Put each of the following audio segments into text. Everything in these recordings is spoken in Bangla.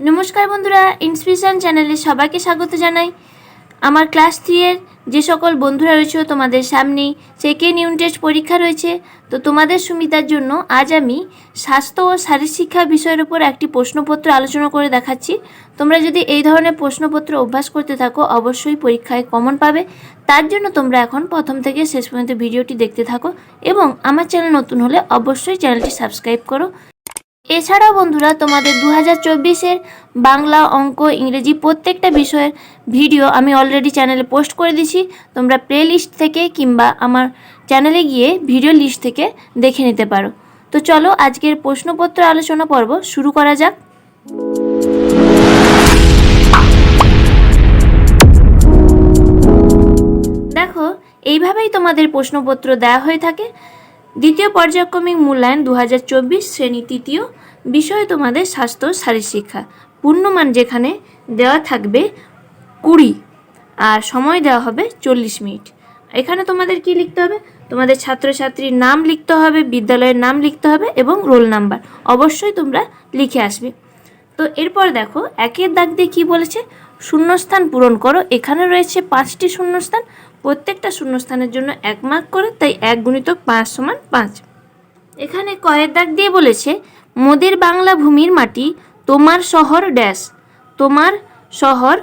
নমস্কার বন্ধুরা ইন্সপিরেশন চ্যানেলে সবাইকে স্বাগত জানাই। আমার ক্লাস থ্রিয়ের যে সকল বন্ধুরা রয়েছে তোমাদের সামনেই সেকেন্ড ইউনিট টেস্ট পরীক্ষা রয়েছে। তো তোমাদের সুবিধার জন্য আজ আমি স্বাস্থ্য ও শারীরশিক্ষা বিষয়ের উপর একটি প্রশ্নপত্র আলোচনা করে দেখাচ্ছি। তোমরা যদি এই ধরনের প্রশ্নপত্র অভ্যাস করতে থাকো, অবশ্যই পরীক্ষায় কমন পাবে। তার জন্য তোমরা এখন প্রথম থেকে শেষ পর্যন্ত ভিডিওটি দেখতে থাকো এবং আমার চ্যানেল নতুন হলে অবশ্যই চ্যানেলটি সাবস্ক্রাইব করো। এছাড়াও বন্ধুরা, তোমাদের দু হাজার চব্বিশের বাংলা অঙ্ক ইংরেজি প্রত্যেকটা বিষয়ের ভিডিও আমি অলরেডি চ্যানেলে পোস্ট করে দিছি তোমরা প্লে লিস্ট থেকে কিংবা আমার চ্যানেলে গিয়ে ভিডিও লিস্ট থেকে দেখে নিতে পারো। তো চলো, আজকের প্রশ্নপত্র আলোচনা পর্ব শুরু করা যাক। দেখো, এইভাবেই তোমাদের প্রশ্নপত্র দেওয়া হয়ে থাকে। দ্বিতীয় পর্যায়ক্রমিক মূল্যায়ন দু হাজার চব্বিশ, শ্রেণি তৃতীয় বিষয় তোমাদের স্বাস্থ্য শারীরশিক্ষা পূর্ণমান যেখানে দেওয়া থাকবে কুড়ি, আর সময় দেওয়া হবে চল্লিশ মিনিট। এখানে তোমাদের কি লিখতে হবে? তোমাদের ছাত্রছাত্রীর নাম লিখতে হবে, বিদ্যালয়ের নাম লিখতে হবে এবং রোল নাম্বার। অবশ্যই তোমরা লিখে আসবে। তো এরপর দেখো, একের দাগ দিয়ে কী বলেছে? শূন্যস্থান পূরণ করো। এখানে রয়েছে পাঁচটি শূন্যস্থান। প্রত্যেকটা শূন্যস্থানের জন্য এক মার্ক করে, তাই এক গুণিতক পাঁচ সমান পাঁচ। এখানে কয়ের দাগ দিয়ে বলেছে মোদের বাংলা ভূমির মাটি, তোমার শহর ড্যাশ, তোমার শহর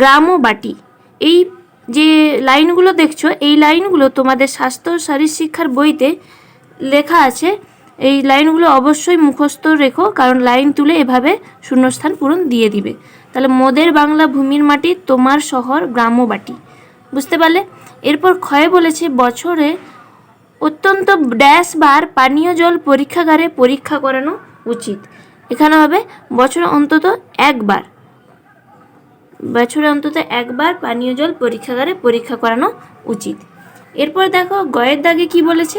গ্রাম ও বাটি। এই যে লাইনগুলো দেখছ, এই লাইনগুলো তোমাদের স্বাস্থ্য শারীর শিক্ষার বইতে লেখা আছে। এই লাইনগুলো অবশ্যই মুখস্থ রেখো, কারণ লাইন তুলে এভাবে শূন্যস্থান পূরণ দিয়ে দিবে। তাহলে মোদের বাংলা ভূমির মাটি, তোমার শহর গ্রাম বাটি। বুঝতে পারলে? এরপর ক্ষয়ে বলেছে, বছরে অত্যন্ত ড্যাশ বার পানীয় জল পরীক্ষাগারে পরীক্ষা করানো উচিত। এখানে হবে, বছরে অন্তত একবার। বছরে অন্তত একবার পানীয় জল পরীক্ষাগারে পরীক্ষা করানো উচিত। এরপর দেখো, গয়ের দাগে কি বলেছে?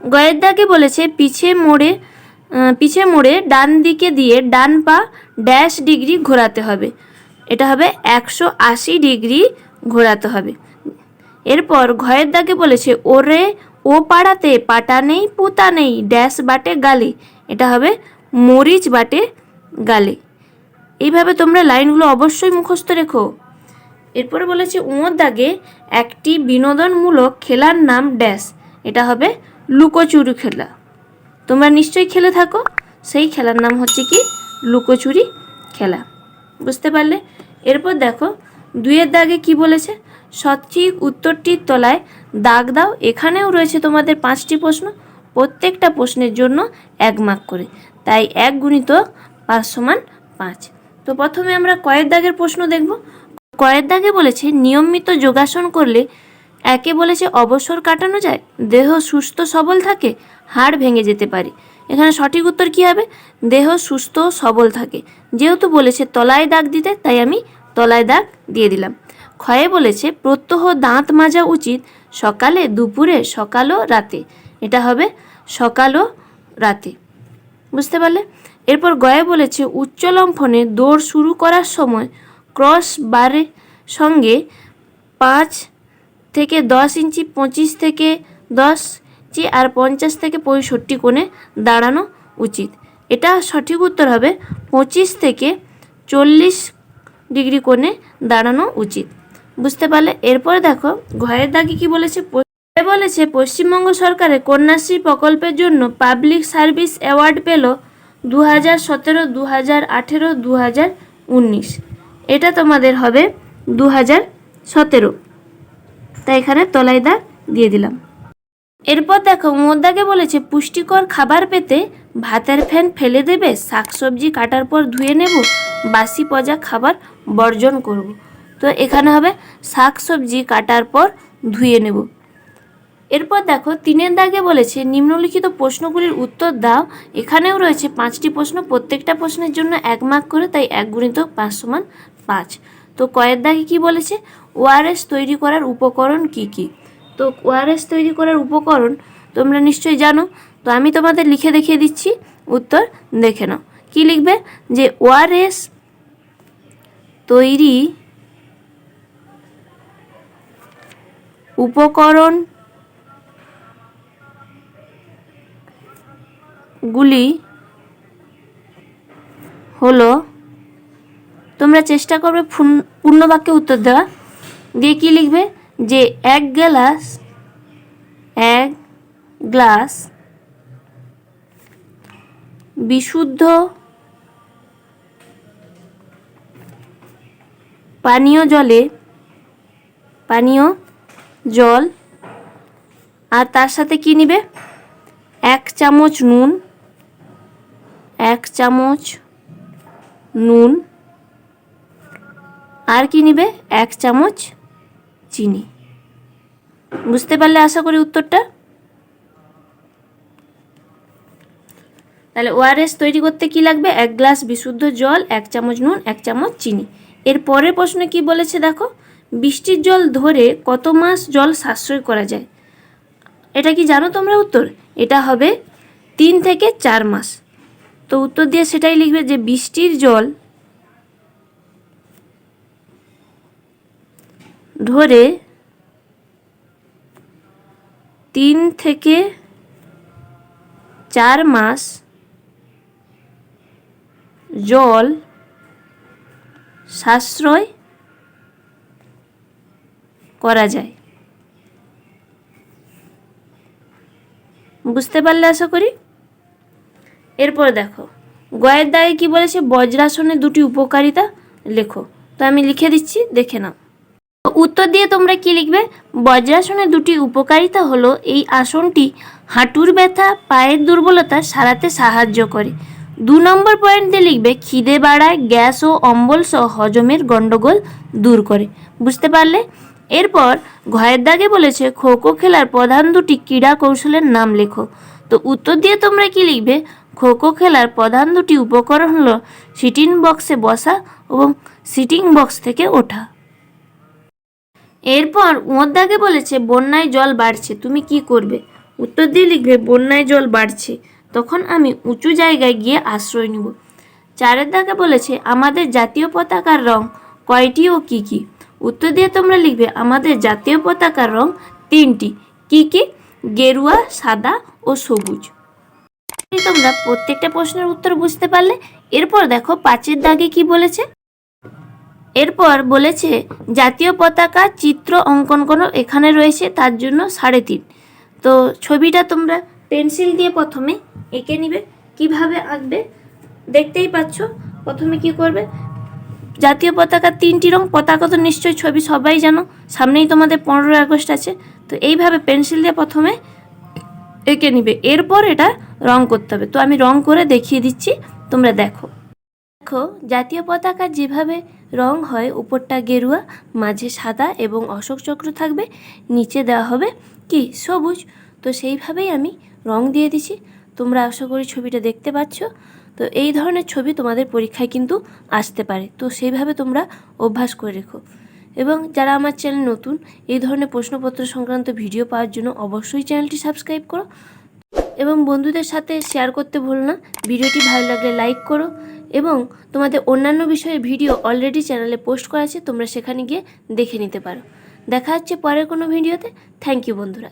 গয়ের দাগে বলেছে, পিছে মোড়ে পিছে মোড়ে ডান দিকে দিয়ে ডান পা ড্যাশ ডিগ্রি ঘোরাতে হবে। এটা হবে একশো আশি ডিগ্রি ঘোরাতে হবে। এরপর ঘয়ের দাগে বলেছে, ওরে, ও পাড়াতে পাটা নেই, পুতা নেই, ড্যাশ বাটে গালে। এটা হবে মরিচ বাটে গালে। এইভাবে তোমরা লাইনগুলো অবশ্যই মুখস্থ রেখো। এরপরে বলেছে, উঁয়োর দাগে একটি বিনোদনমূলক খেলার নাম ড্যাশ। এটা হবে লুকোচুরি খেলা। তোমরা নিশ্চয়ই খেলে থাকো। সেই খেলার নাম হচ্ছে কি? লুকোচুরি খেলা। বুঝতে পারলে? এরপর দেখো, দুইয়ের দাগে কি বলেছে? সঠিক উত্তরটির তলায় দাগ দাও। এখানেও রয়েছে তোমাদের পাঁচটি প্রশ্ন। প্রত্যেকটা প্রশ্নের জন্য এক মার্ক করে। তাই এক গুণিত পাঁচ সমান পাঁচ। তো প্রথমে আমরা কয়ের দাগের প্রশ্ন দেখব। কয়ের দাগে বলেছে, নিয়মিত যোগাসন করলে একে বলেছে অবসর কাটানো যায়, দেহ সুস্থ সবল থাকে, হাড় ভেঙে যেতে পারে। এখানে সঠিক উত্তর কী হবে? দেহ সুস্থ সবল থাকে। যেহেতু বলেছে তলায় দাগ দিতে, তাই আমি তলায় দাগ দিয়ে দিলাম। ক্ষয়ে বলেছে, প্রত্যহ দাঁত মাজা উচিত সকালে, দুপুরে, সকাল ও রাতে। এটা হবে সকাল ও রাতে। বুঝতে পারলে? এরপর গয়ে বলেছে উচ্চ লম্ফনে দৌড় শুরু করার সময় ক্রস বারের সঙ্গে পাঁচ থেকে দশ ইঞ্চি, পঁচিশ থেকে দশ ইঞ্চি আর পঞ্চাশ থেকে পঁয়ষট্টি কোণে দাঁড়ানো উচিত। এটা সঠিক উত্তর হবে, পঁচিশ থেকে চল্লিশ ডিগ্রি কোণে দাঁড়ানো উচিত। বুঝতে পারলে? এরপরে দেখো ঘয়ের দাগে কি বলেছে? বলেছে, পশ্চিমবঙ্গ সরকারের কন্যাশ্রী প্রকল্পের জন্য পাবলিক সার্ভিস অ্যাওয়ার্ড পেল দু হাজার সতেরো দু হাজার আঠেরো দু হাজার উনিশ। এটা তোমাদের হবে দু হাজার সতেরো। তাই এখানে তলাই দাগ দিয়ে দিলাম। এরপর দেখো, মোদ্দাকে বলেছে, পুষ্টিকর খাবার পেতে ভাতের ফ্যান ফেলে দেবে, শাকসবজি কাটার পর ধুয়ে নেব, বাসি পজা খাবার বর্জন করব। তো এখানে হবে শাকসবজি কাটার পর ধুয়ে নেব। এরপর দেখো, তিনের দাগে বলেছে, নিম্নলিখিত প্রশ্নগুলির উত্তর দাও। এখানেও রয়েছে পাঁচটি প্রশ্ন, প্রত্যেকটা প্রশ্নের জন্য এক মার্ক করে, তাই এক গুণিত পাঁচ সমান পাঁচ। তো কয়ের দাগে কি বলেছে? ওআরএস তৈরি করার উপকরণ কি কি? তো ওআরএস তৈরি করার উপকরণ তোমরা নিশ্চয়ই জানো। তো আমি তোমাদের লিখে দেখিয়ে দিচ্ছি, উত্তর দেখে নাও। কি লিখবে? যে ওআরএস তৈরি উপকরণ গুলি হলো, তোমরা চেষ্টা করবে ফুন- পূর্ণ বাক্যে উত্তর দেওয়া। দিয়ে কি লিখবে? যে এক গ্লাস এক গ্লাস বিশুদ্ধ পানীয় জলে, পানীয় জল, আর তার সাথে কি নিবে? এক চামচ নুন এক চামচ নুন। আর কি নিবে? এক চামচ চিনি। বুঝতে পারলে আশা করি উত্তরটা? তাহলে ওআরএস তৈরি করতে কি লাগবে? এক গ্লাস বিশুদ্ধ জল, এক চামচ নুন, এক চামচ চিনি। এর পরের প্রশ্ন কি বলেছে দেখো? বৃষ্টির জল ধরে কত মাস জল সাশ্রয় করা যায়? এটা কি জানো তোমরা উত্তর? এটা হবে তিন থেকে চার মাস। তো উত্তর দিয়ে সেটাই লিখবে যে বৃষ্টির জল ধরে তিন থেকে চার মাস জল সাশ্রয় করা যায়। বুঝতে পারলে আশা করি? এরপর দেখো, গয়ের দাগে কি বলেছে? বজ্রাসনের দুটি উপকারিতা লেখো। তো আমি লিখে দিচ্ছি, দেখে নাও। উত্তর দিয়ে তোমরা কি লিখবে? বজ্রাসনের দুটি উপকারিতা হলো, এই আসনটি হাঁটুর ব্যথা, পায়ের দুর্বলতা সারাতে সাহায্য করে। দু নম্বর পয়েন্ট দিয়ে লিখবে, খিদে বাড়ায় গ্যাস ও অম্বল সহ হজমের গণ্ডগোল দূর করে। বুঝতে পারলে? এরপর ঘয়ের দাগে বলেছে খো খো খেলার প্রধান দুটি ক্রীড়া কৌশলের নাম লেখো। তো উত্তর দিয়ে তোমরা কি লিখবে? খো খো খেলার প্রধান দুটি উপকরণ হলো সিটিং বক্সে বসা এবং সিটিং বক্স থেকে ওঠা। এরপর দাগে বলেছে, বন্যায় জল বাড়ছে, তুমি কি করবে? উত্তর দিয়ে লিখবে, বন্যায় জল বাড়ছে, তখন আমি উঁচু জায়গায় গিয়ে আশ্রয় নিব। চারের দাকে বলেছে, আমাদের জাতীয় পতাকার রং কয়টি ও কি কি? উত্তর দিয়ে তোমরা লিখবে, আমাদের জাতীয় পতাকার রং তিনটি, কি কি? গেরুয়া, সাদা ও সবুজ। তোমরা প্রত্যেকটা প্রশ্নের উত্তর বুঝতে পারলে। এরপর দেখো পাঁচের দাগে কি বলেছে? এরপর বলেছে, জাতীয় পতাকা চিত্র অঙ্কন করো, এখানে রয়েছে, তার জন্য সাড়ে তিন। তো ছবিটা তোমরা পেন্সিল দিয়ে প্রথমে এঁকে নিবে। কীভাবে আঁকবে দেখতেই পাচ্ছ। প্রথমে কি করবে? জাতীয় পতাকা তিনটি রং, পতাকা তো নিশ্চয়ই ছবি, সবাই জানো, সামনেই তোমাদের পনেরোই আগস্ট আছে। তো এইভাবে পেন্সিল দিয়ে প্রথমে এঁকে নিবে। এরপর এটা রং করতে হবে। তো আমি রং করে দেখিয়ে দিচ্ছি, তোমরা দেখো। দেখো, জাতীয় পতাকার যেভাবে রং হয়, উপরটা গেরুয়া, মাঝে সাদা এবং অশোক চক্র থাকবে, নিচে দেওয়া হবে কি? সবুজ। তো সেইভাবেই আমি রং দিয়ে দিছি তোমরা আশা করি ছবিটা দেখতে পাচ্ছ। তো এই ধরনের ছবি তোমাদের পরীক্ষায় কিন্তু আসতে পারে। তো সেইভাবে তোমরা অভ্যাস করে রেখো। এবং যারা আমার চ্যানেল নতুন, এই ধরনের প্রশ্নপত্র সংক্রান্ত ভিডিও পাওয়ার জন্য অবশ্যই চ্যানেলটি সাবস্ক্রাইব করো। এবং বন্ধুদের সাথে শেয়ার করতে ভুলো না। ভিডিওটি ভালো লাগলে লাইক করো এবং তোমাদের অন্যান্য বিষয়ে ভিডিও অলরেডি চ্যানেলে পোস্ট করা আছে, তোমরা সেখানে গিয়ে দেখে নিতে পারো। দেখা হচ্ছে পরের কোনো ভিডিওতে থ্যাংক ইউ বন্ধুরা।